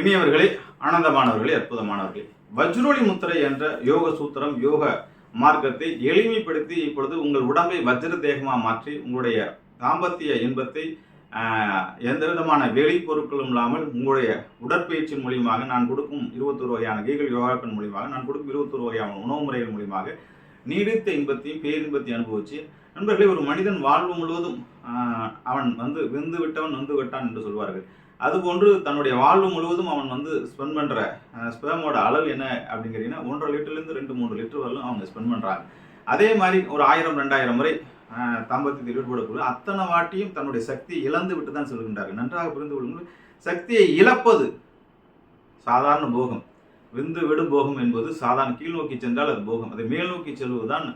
இனியவர்களே ஆனந்தமானவர்களே அற்புதமானவர்களே. வஜ்ரோலி முத்திரை என்ற யோக சூத்திரம் யோக மார்க்கத்தை எளிமைப்படுத்தி இப்பொழுது உங்கள் உடம்பை வஜ்ர தேகமாக மாற்றி உங்களுடைய தாம்பத்திய இன்பத்தை எந்த விதமான வெளி பொருட்களும் இல்லாமல் உங்களுடைய உடற்பயிற்சியின் மூலியமாக நான் கொடுக்கும் இருபத்தொரு வகையான கீகள் யோகாக்கள் மூலியமாக நான் கொடுக்கும் இருபத்தொரு வகையான உணவு முறைகள் மூலியமாக நீடித்த இன்பத்தையும் பேரின்பத்தையும் அனுபவிச்சு நண்பர்களே ஒரு மனிதன் வாழ்வு முழுவதும் அவன் வந்து வெந்து விட்டவன் நொந்து விட்டான் என்று சொல்வார்கள். அதுபோன்று தன்னுடைய வாழ்வு முழுவதும் அவன் வந்து ஸ்பெண்ட் பண்ணுற ஸ்பேமோட அளவு என்ன அப்படின்னு கேட்டிங்கன்னா ஒன்றரை லிட்டர்லேருந்து ரெண்டு மூணு லிட்டர் வரலும் அவங்க ஸ்பெண்ட் பண்ணுறாங்க அதே மாதிரி ஒரு ஆயிரம் ரெண்டாயிரம் முறை தாம்பத்தியத்தில் ஈடுபடக்கூடிய அத்தனை வாட்டியும் தன்னுடைய சக்தியை இழந்து விட்டு தான் சொல்கின்றார் நன்றாக புரிந்து கொள்ளுங்கள். சக்தியை இழப்பது சாதாரண போகம். விந்து விடும் போகம் என்பது சாதாரண கீழ் நோக்கி சென்றால் அது போகம். அதை மேல் நோக்கி செல்வதுதான்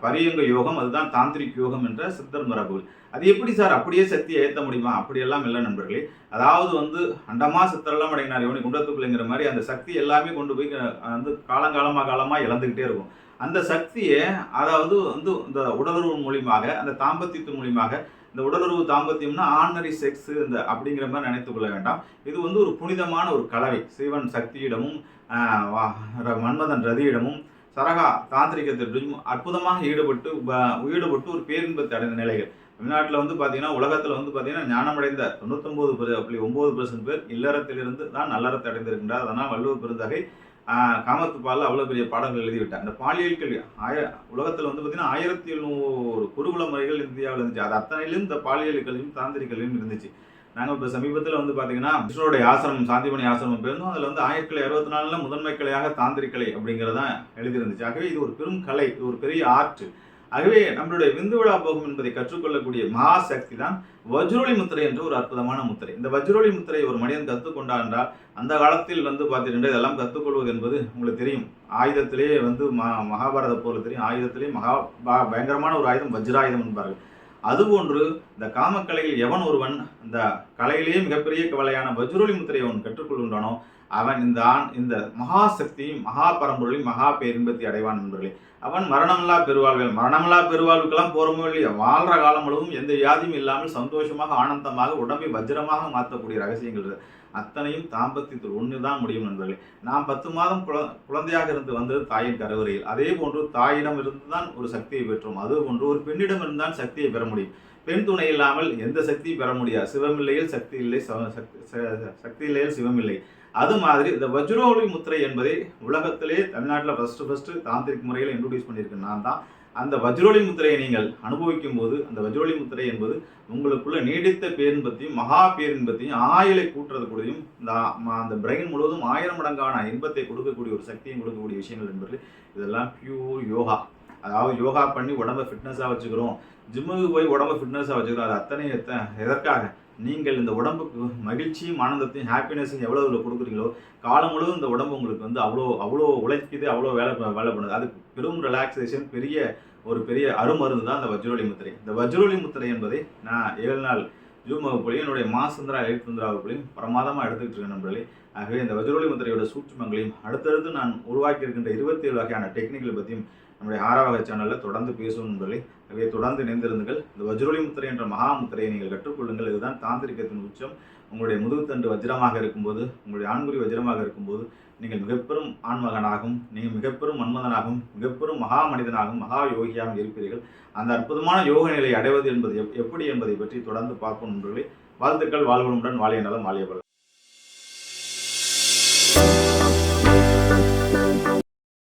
பரியங்க யோகம் அதுதான் தாந்திரிக் யோகம் என்ற சித்தர் மரபுகள். அது எப்படி சார்? அப்படியே சக்தியை ஏற்ற முடியுமா? அப்படியெல்லாம் இல்லை நண்பர்களே. அதாவது வந்து அண்டமா சித்தரெல்லாம் அடையினார் யோனி குண்டத்துக்குள்ளைங்கிற மாதிரி அந்த சக்தி எல்லாமே கொண்டு போய் வந்து காலங்காலமாக காலமாக இழந்துக்கிட்டே இருக்கும். அந்த சக்தியை அதாவது வந்து இந்த உடலுறவு மூலியமாக அந்த தாம்பத்தியத்தின் மூலியமாக இந்த உடலுறவு தாம்பத்தியம்னா ஆர்டினரி செக்ஸ் இந்த அப்படிங்கிற மாதிரி நினைத்து கொள்ள வேண்டாம். இது வந்து ஒரு புனிதமான ஒரு கலவை. சிவன் சக்தியிடமும் வா- ர- மன்மதன் ரதியிடமும் சரகா தாந்திரிகத்திலும் அற்புதமாக ஈடுபட்டு ஈடுபட்டு ஒரு பேரின்பத்தை அடைந்த நிலைகள். தமிழ்நாட்டில் வந்து பார்த்தீங்கன்னா உலகத்தில் வந்து பார்த்தீங்கன்னா ஞானமடைந்த தொண்ணூத்தொம்பது புள்ளி ஒம்பது பர்சன்ட் பேர் இல்லறத்திலிருந்து தான் நல்லறத்தை அடைந்திருக்கின்றார். அதனால் வள்ளுவர் பெருந்தகை ஆஹ், காமத்துப்பாலில் அவ்வளோ பெரிய பாடங்கள் எழுதிவிட்டார். அந்த பாலியல் கல்வி ஆய உலகத்தில் வந்து பார்த்தீங்கன்னா ஆயிரத்தி எழுநூறு குருகுல முறைகள் இந்தியாவில் இருந்துச்சு. அது அத்தனையிலும் இந்த பாலியல் கல்வியும் தாந்திரிக் கல்வியும் இருந்துச்சு. நாங்கள் இப்போ சமீபத்தில் வந்து பார்த்தீங்கன்னா விஷ்ணுடைய ஆசிரமம் சாந்திமணி ஆசிரமம் பேருந்தும் அதில் வந்து ஆயிரத்தி தொள்ளாயிரத்தி அறுபத்தி நாலில் முதன்மை கலையாக தாந்திரிக் கலை அப்படிங்கிறதான் எழுதியிருந்துச்சு. ஆகவே இது ஒரு பெரும் கலை இது ஒரு பெரிய ஆர்ட். ஆகவே நம்மளுடைய விந்து விழா போகும் என்பதை கற்றுக்கொள்ளக்கூடிய மகா சக்தி தான் வஜ்ரோலி முத்திரை என்ற ஒரு அற்புதமான முத்திரை. இந்த வஜ்ரோலி முத்திரை ஒரு மனிதன் கற்றுக்கொண்டா என்றால் அந்த காலத்தில் வந்து பார்த்தீங்கன்னா இதெல்லாம் கற்றுக்கொள்வது என்பது உங்களுக்கு தெரியும். ஆயுதத்திலேயே வந்து ம மகாபாரத போல தெரியும். ஆயுதத்திலே மகா பயங்கரமான ஒரு ஆயுதம் வஜ்ராயுதம் என்பார்கள். அதுபோன்று இந்த காமக்கலையில் எவன் ஒருவன் இந்த கலையிலேயே மிகப்பெரிய கவலையான வஜ்ரோலி முத்திரையை அவன் கற்றுக்கொள்கின்றானோ அவன் இந்த ஆண் இந்த மகா சக்தியும் மகா பரம்பொருளையும் மகா பேரின்பத்தை அடைவான் நண்பர்களே அவன் மரணமில்லா பெருவாழ்கள் மரணமில்லா பெருவாழ்வுக்கெல்லாம் போறமோ இல்லையா? வாழ்ற காலம் முழுவதும் எந்த வியாதியும் இல்லாமல் சந்தோஷமாக ஆனந்தமாக உடம்பை வஜ்ரமாக மாற்றக்கூடிய ரகசியங்கள் அத்தனையும் தாம்பத்தியத்தில் ஒன்று தான் முடியும் நண்பர்களே நாம் பத்து மாதம் குழ- குழந்தையாக இருந்து வந்தது தாயின் கருவறையில். அதே போன்று தாயிடம் இருந்து தான் ஒரு சக்தியை பெற்றோம். அது போன்று ஒரு பெண்ணிடம் இருந்தால் சக்தியை பெற முடியும். பெண் துணை இல்லாமல் எந்த சக்தியும் பெற முடியாது. சிவமில்லையில் சக்தி இல்லை சக்தி சக்தி இல்லையில் சிவமில்லை அது மாதிரி இந்த வஜ்ரோலி முத்திரை என்பதை உலகத்திலே தமிழ்நாட்டில் ஃபஸ்ட்டு ஃபஸ்ட்டு தாந்திரிக் முறையில் இன்ட்ரடியூஸ் பண்ணியிருக்கேன் நான் தான். அந்த வஜ்ரோலி முத்திரையை நீங்கள் அனுபவிக்கும் போது அந்த வஜ்ரோலி முத்திரை என்பது உங்களுக்குள்ள நீடித்த பேரின்பத்தையும் மகா பேரின்பத்தையும் ஆயிலை கூட்டுறதுக்கூடியும் இந்த ம- அந்த பிரெயின் முழுவதும் ஆயிரம் மடங்கான இன்பத்தை கொடுக்கக்கூடிய ஒரு சக்தியும் கொடுக்கக்கூடிய விஷயங்கள் என்பது இதெல்லாம் பியூர் யோகா. அதாவது யோகா பண்ணி உடம்ப ஃபிட்னஸாக வச்சுக்கிறோம். ஜிம்முக்கு போய் உடம்ப ஃபிட்னஸாக வச்சுக்கிறோம். அது அத்தனை எத்த- எதற்காக? நீங்கள் இந்த உடம்புக்கு மகிழ்ச்சியும் ஆனந்தத்தையும் ஹாப்பினஸையும் எவ்வளோ இவ்வளோ கொடுக்குறீங்களோ காலம் முழுவதும் இந்த உடம்பு உங்களுக்கு வந்து அவ்வளோ அவ்வளோ உழைக்குது அவ்வளோ வேலை வேலை பண்ணுது. அது பெரும் ரிலாக்ஸேஷன் பெரிய ஒரு பெரிய அருமருந்து தான் இந்த வஜ்ரோலி முத்திரை. இந்த வஜ்ரோலி முத்திரை என்பதை நான் ஏழு நாள் ஜூம் வகுப்புலையும் என்னுடைய மாசந்திரா எழுத்துந்திரா வகுப்புலையும் பிரமாதமாக எடுத்துக்கிட்டு இருக்கேன் நண்பர்களே. ஆகவே இந்த வஜ்ரோலி முத்திரையோட சூட்சமங்களையும் அடுத்தடுத்து நான் உருவாக்கி இருக்கின்ற இருபத்தி ஏழு வகையான டெக்னிக்கலை பற்றியும் நம்முடைய ஆறாவகை சேனலில் தொடர்ந்து பேசுவோம் நண்பர்களே. ஆகவே தொடர்ந்து இணைந்திருந்துங்கள். இந்த வஜ்ரோலி முத்திரை என்ற மகா முத்திரையை நீங்கள் கற்றுக்கொள்ளுங்கள். இதுதான் தாந்திரிகத்தின் உச்சம். உங்களுடைய முதுகுத்தண்டு வஜ்ரமாக இருக்கும்போது உங்களுடைய ஆண்குறி வஜ்ரமாக இருக்கும்போது நீங்கள் மிகப்பெரும் ஆண்மகனாகவும் நீங்கள் மிகப்பெரும் மன்மதனாகவும் மிகப்பெரும் மகா மனிதனாகவும் மகா யோகியாகவும் இருப்பீர்கள். அந்த அற்புதமான யோக நிலையை அடைவது என்பது எப்- எப்படி என்பதை பற்றி தொடர்ந்து பார்ப்போம் நண்பர்களே. வாழ்த்துக்கள் வாழ்வனுடன் வாழிய நலம் வாழிய